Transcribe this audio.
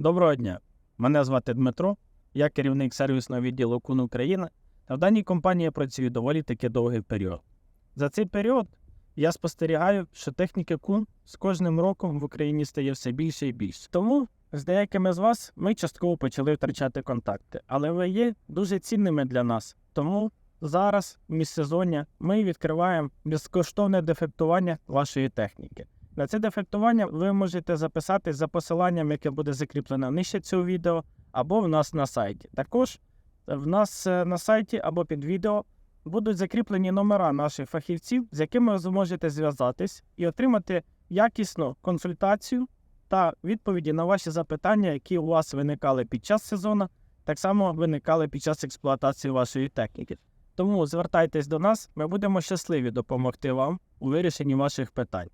Доброго дня. Мене звати Дмитро, я керівник сервісного відділу Кун Україна, та в даній компанії я працюю доволі таки довгий період. За цей період я спостерігаю, що техніки Кун з кожним роком в Україні стає все більше і більше. Тому з деякими з вас ми частково почали втрачати контакти, але ви є дуже цінними для нас. Тому зараз, в міжсезоння, ми відкриваємо безкоштовне дефектування вашої техніки. На це дефектування ви можете записати за посиланням, яке буде закріплено нижче цього відео, або в нас на сайті. Також в нас е, на сайті або під відео будуть закріплені номера наших фахівців, з якими ви зможете зв'язатись і отримати якісну консультацію та відповіді на ваші запитання, які у вас виникали під час сезону, так само виникали під час експлуатації вашої техніки. Тому звертайтесь до нас, ми будемо щасливі допомогти вам у вирішенні ваших питань.